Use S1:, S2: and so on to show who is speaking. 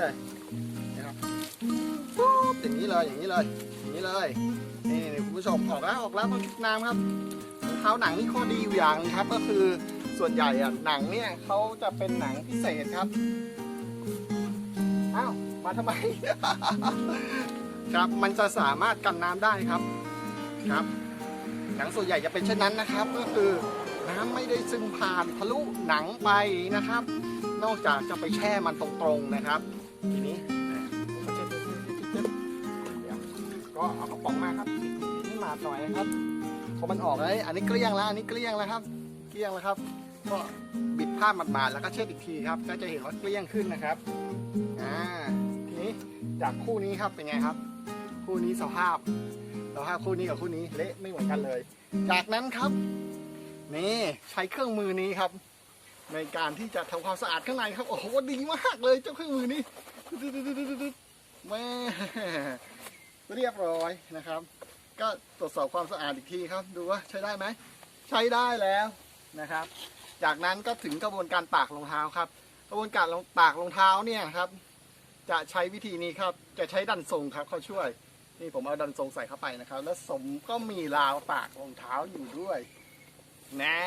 S1: เลยนะครับปุ๊บอย่างนี้เลยอย่างนี้เลยอย่างนี้เลยนี่คุณผู้ชมออกแล้วออกแล้วต้องชุบน้ำครับรองเท้าหนังนี่ข้อดีอยู่อย่างหนึงครับ ก็คือส่วนใหญ่อะหนังเนี่ยเขาจะเป็นหนังพิเศษครับอ้าวมาทำไม ครับมันจะสามารถกันน้ำได้ครับครับ หนังส่วนใหญ่จะเป็นเช่นนั้นนะครับ ก็คือน้ำไม่ได้ซึมผ่านทะลุหนังไปนะครับ นอกจากจะไปแช่มันตรงๆนะครับ ทีนี้ก็เอากระป๋องมาครับนี่มาหน่อยนะครับพอมันออกเลยอันนี้เกลี้ยงแล้วอันนี้เกลี้ยงแล้วครับ เกลี้ยงแล้วครับ ก็บิดผ้าหมาดๆแล้วก็เช็ดอีกทีครับ ก็จะเห็นว่าเกลี้ยงขึ้นนะครับอ่าทีนี้จากคู่นี้ครับเป็นไงครับ คู่นี้สภาพสภาพคู่นี้กับคู่นี้เละไม่เหมือนกันเลย จากนั้นครับนี่ใช้เครื่องมือนี้ครับ ในการที่จะทำความสะอาดข้างในครับ โอ้โหดีมากเลยเจ้าเครื่องมือนี้แม่เรียบร้อยนะครับ ก็ตรวจสอบความสะอาดอีกทีครับ ดูว่าใช้ได้ไหม ใช้ได้แล้วนะครับ จากนั้นก็ถึงกระบวนการตากรองเท้าครับ กระบวนการตากรองเท้าเนี่ยครับ จะใช้วิธีนี้ครับ จะใช้ดันทรงครับเขาช่วย นี่ผมเอาดันทรงใส่เข้าไปนะครับ แล้วสมก็มีราวตากรองเท้าอยู่ด้วยนะ